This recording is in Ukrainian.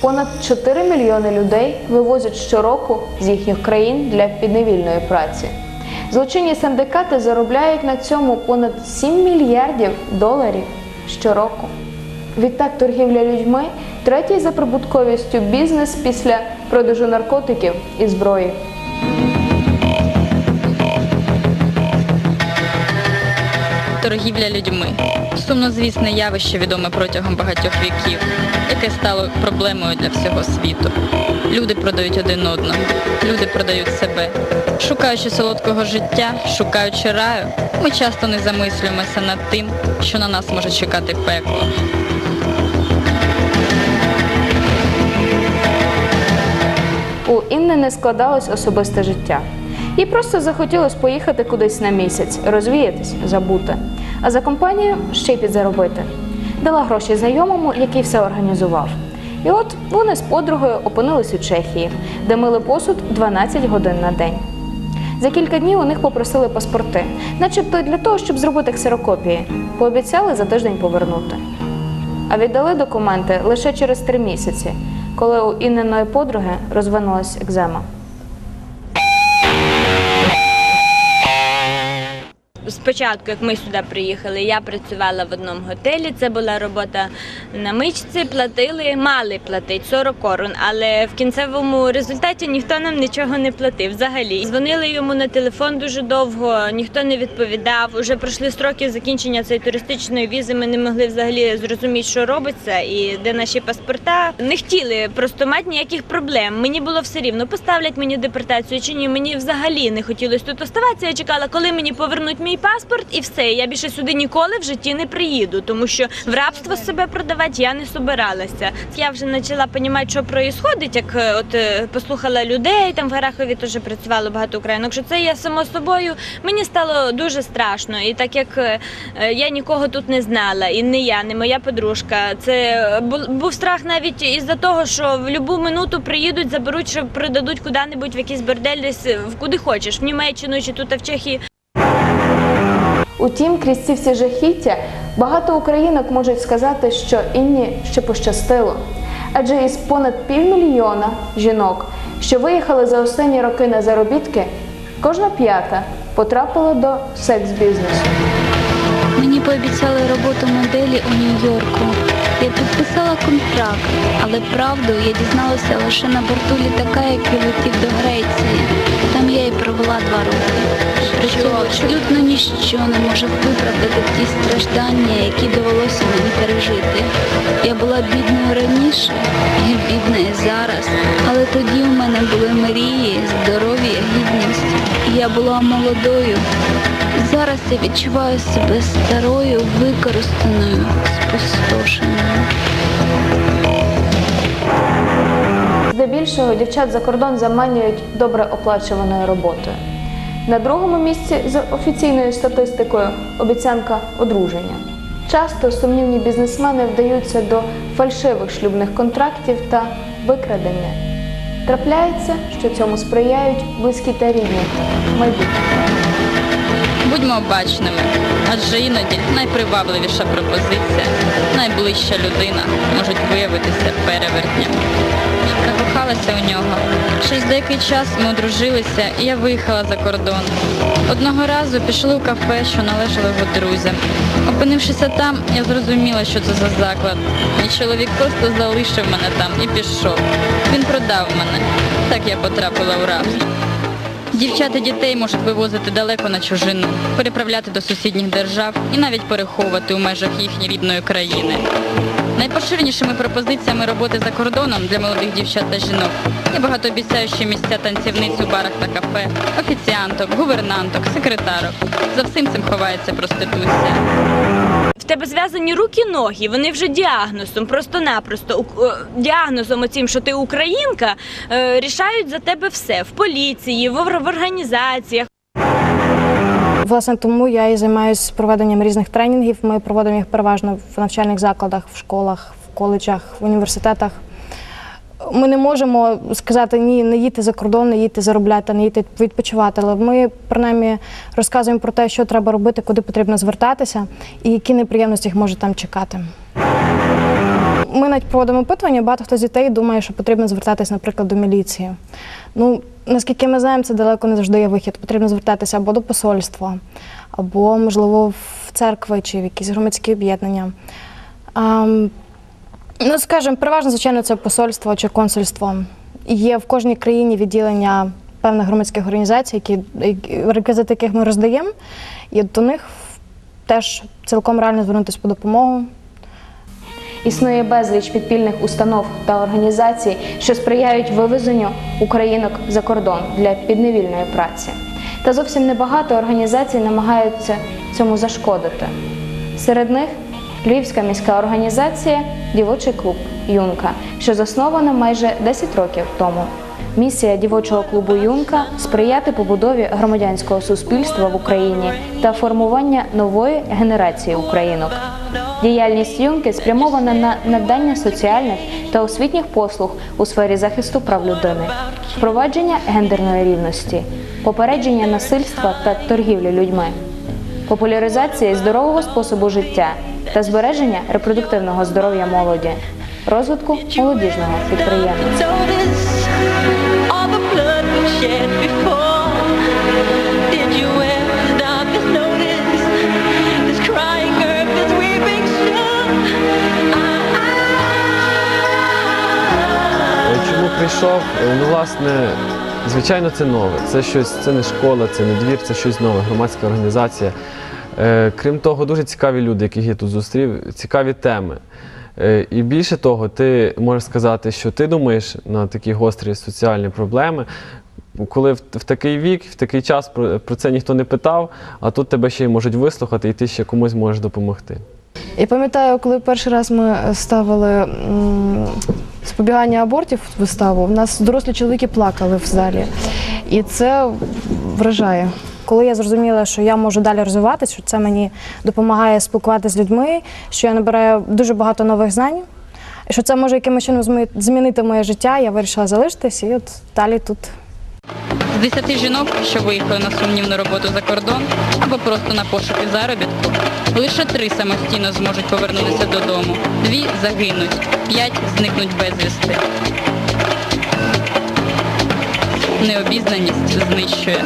Понад 4 мільйони людей вивозять щороку з їхніх країн для підневільної праці. Злочинні синдикати заробляють на цьому понад 7 мільярдів доларів щороку. Відтак торгівля людьми третій за прибутковістю бізнес після продажу наркотиків і зброї. Торгівля людьми сумнозвісне явище, відоме протягом багатьох віків, яке стало проблемою для всього світу. Люди продають один одного, люди продають себе. Шукаючи солодкого життя, шукаючи раю, ми часто не замислюємося над тим, що на нас може чекати пекло. У Інни не складалось особисте життя. Їй просто захотілося поїхати кудись на місяць, розвіятись, забути. А за компанію ще й підзаробити. Дала гроші знайомому, який все організував. І от вони з подругою опинились у Чехії, де мили посуд 12 годин на день. За кілька днів у них попросили паспорти, начебто для того, щоб зробити ксерокопії. Пообіцяли за тиждень повернути. А віддали документи лише через три місяці, коли у Інниної подруги розвинулась екзема. Спочатку, як ми сюди приїхали, я працювала в одному готелі. Це була робота на мичці. Платили, мали платити 40 корун, але в кінцевому результаті ніхто нам нічого не платив взагалі. Дзвонили йому на телефон дуже довго, ніхто не відповідав. Уже пройшли строки закінчення цієї туристичної візи. Ми не могли взагалі зрозуміти, що робиться і де наші паспорта. Не хотіли просто мати ніяких проблем. Мені було все рівно, поставлять мені депортацію чи ні. Мені взагалі не хотілося тут оставатися. Я чекала, коли мені повернуть мій паспорт, і все. Я більше сюди ніколи в житті не приїду, тому що в рабство себе продавати я не собиралася. Я вже почала розуміти, що відбувається, як е, от е, послухала людей. Там в Гарахові теж працювало багато українок. Що це я само собою мені стало дуже страшно. І так як е, я нікого тут не знала, і не я, не моя подружка. Це був страх навіть із-за того, що в будь-яку минуту приїдуть, заберуть, що продадуть куди-небудь в якийсь бордель, куди хочеш, в Німеччину чи тут а в Чехії. Утім, крізь ці всі жахіття багато українок можуть сказати, що Інні ще пощастило. Адже із понад півмільйона жінок, що виїхали за останні роки на заробітки, кожна п'ята потрапила до секс-бізнесу. Мені пообіцяли роботу моделі у Нью-Йорку. Я підписала контракт, але правду я дізналася лише на борту літака, який летів до Греції. Там я і провела два роки. При цьому абсолютно ніщо не може виправдати ті страждання, які довелося мені пережити. Я була бідною раніше, і бідна і зараз, але тоді у мене були мрії, здоров'я, гідність. Я була молодою. Зараз я відчуваю себе старою, використаною, спустошеною. Здебільшого дівчат за кордон заманюють добре оплачуваною роботою. На другому місці за офіційною статистикою обіцянка одруження. Часто сумнівні бізнесмени вдаються до фальшивих шлюбних контрактів та викрадення. Трапляється, що цьому сприяють близькі та рідні майбутнього. Будьмо обачними, адже іноді найпривабливіша пропозиція, найближча людина можуть виявитися перевертням. Закохалася у нього. Через деякий час ми одружилися, і я виїхала за кордон. Одного разу пішли у кафе, що належало його друзям. Опинившися там, я зрозуміла, що це за заклад. Мій чоловік просто залишив мене там і пішов. Він продав мене. Так я потрапила у рабство. Дівчат і дітей можуть вивозити далеко на чужину, переправляти до сусідніх держав і навіть переховувати у межах їхньої рідної країни. Найпоширенішими пропозиціями роботи за кордоном для молодих дівчат та жінок є багатообіцяючі місця танцівниць у барах та кафе, офіціанток, гувернанток, секретарок. За всім цим ховається проституція. Тебе зв'язані руки, ноги, вони вже діагнозом, просто-напросто е, діагнозом оцім, що ти українка, е, рішають за тебе все в поліції, в організаціях. Власне, тому я і займаюся проведенням різних тренінгів. Ми проводимо їх переважно в навчальних закладах, в школах, в коледжах, в університетах. Ми не можемо сказати ні, не їдьте за кордон, не їдьте заробляти, не їдьте відпочивати. Але ми принаймні розказуємо про те, що треба робити, куди потрібно звертатися і які неприємності їх може там чекати. ми навіть проводимо опитування, багато хто з дітей думає, що потрібно звертатись, наприклад, до міліції. Ну, наскільки ми знаємо, це далеко не завжди є вихід. Потрібно звертатися або до посольства, або, можливо, в церкви чи в якісь громадські об'єднання. Ну, скажімо, переважно, звичайно, це посольство чи консульство. Є в кожній країні відділення певних громадських організацій, які- реквізити яких ми роздаємо, і до них теж цілком реально звернутися по допомогу. Існує безліч підпільних установ та організацій, що сприяють вивезенню українок за кордон для підневільної праці. Та зовсім небагато організацій намагаються цьому зашкодити. Серед них Львівська міська організація Дівочий клуб Юнка, що заснована майже 10 років тому. Місія дівочого клубу Юнка сприяти побудові громадянського суспільства в Україні та формування нової генерації українок. Діяльність юнки спрямована на надання соціальних та освітніх послуг у сфері захисту прав людини, впровадження гендерної рівності, попередження насильства та торгівлі людьми, популяризація здорового способу життя та збереження репродуктивного здоров'я молоді, розвитку молодіжного підприємництва. Shore? Е, Чому прийшов? Е, Ну, власне, звичайно, це нове. Це щось, це не школа, це не двір, це щось нове, громадська організація. Е, Крім того, дуже цікаві люди, яких я тут зустрів, цікаві теми. Е, І більше того, ти можеш сказати, що ти думаєш на такі гострі соціальні проблеми. Коли в, в такий вік, в такий час про, про це ніхто не питав, а тут тебе ще й можуть вислухати, і ти ще комусь можеш допомогти. Я пам'ятаю, коли перший раз ми ставили м, запобігання абортів виставу, в нас дорослі чоловіки плакали в залі. І це вражає. Коли я зрозуміла, що я можу далі розвиватися, що це мені допомагає спілкуватися з людьми, що я набираю дуже багато нових знань, і що це може якимось чином змінити моє життя, я вирішила залишитись і от далі тут. З 10 жінок, що виїхали на сумнівну роботу за кордон або просто на пошуки заробітку, лише три самостійно зможуть повернутися додому, дві загинуть, п'ять зникнуть безвісти. Необізнаність знищує.